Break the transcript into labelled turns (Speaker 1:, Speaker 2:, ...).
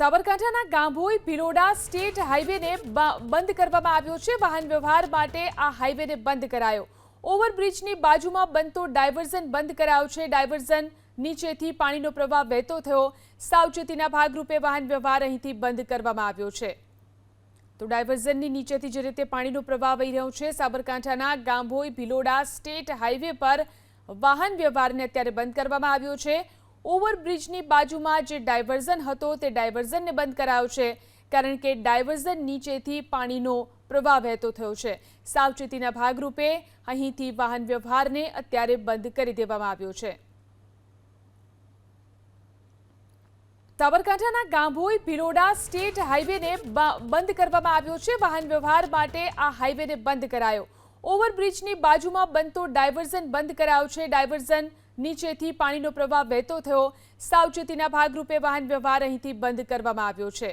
Speaker 1: સાબરકાંઠાના ગાંભોઈ ભિલોડા સ્ટેટ હાઈવેને બંધ કરવામાં આવ્યો છે. વાહન વ્યવહાર માટે આ હાઈવેને બંધ કરાયો. ઓવરબ્રિજની બાજુમાં બનતો ડાયવર્ઝન બંધ કરાયો છે. ડાયવર્ઝન નીચેથી પાણીનો પ્રવાહ વહેતો થયો. સાવચેતીના ભાગરૂપે વાહન વ્યવહાર અહીંથી બંધ કરવામાં આવ્યો છે. તો ડાયવર્ઝનની નીચેથી જે રીતે પાણીનો પ્રવાહ વહી રહ્યો છે, સાબરકાંઠાના ગાંભોઈ ભિલોડા સ્ટેટ હાઈવે પર વાહન વ્યવહારને અત્યારે બંધ કરવામાં આવ્યો છે. ઓવરબ્રિજની બાજુમાં જે ડાયવર્ઝન હતો તે ડાયવર્ઝનને બંધ કરાયો છે, કારણ કે ડાયવર્ઝન નીચેથી પાણીનો પ્રવાહ વહેતો થયો છે. સાવચેતીના ભાગરૂપે અહીંથી વાહન વ્યવહારને અત્યારે બંધ કરી દેવામાં આવ્યો છે. સાબરકાંઠાના ગાંભોઈ ભિલોડા સ્ટેટ હાઈવેને બંધ કરવામાં આવ્યો છે. વાહન વ્યવહાર માટે આ હાઈવેને બંધ કરાયો. ઓવરબ્રિજની બાજુમાં બનતો ડાયવર્ઝન બંધ કરાયો છે. ડાયવર્ઝન નીચેથી પાણીનો પ્રવાહ વહેતો થયો. સાવચેતીના ભાગરૂપે વાહન વ્યવહાર અહીંથી બંધ કરવામાં આવ્યો છે.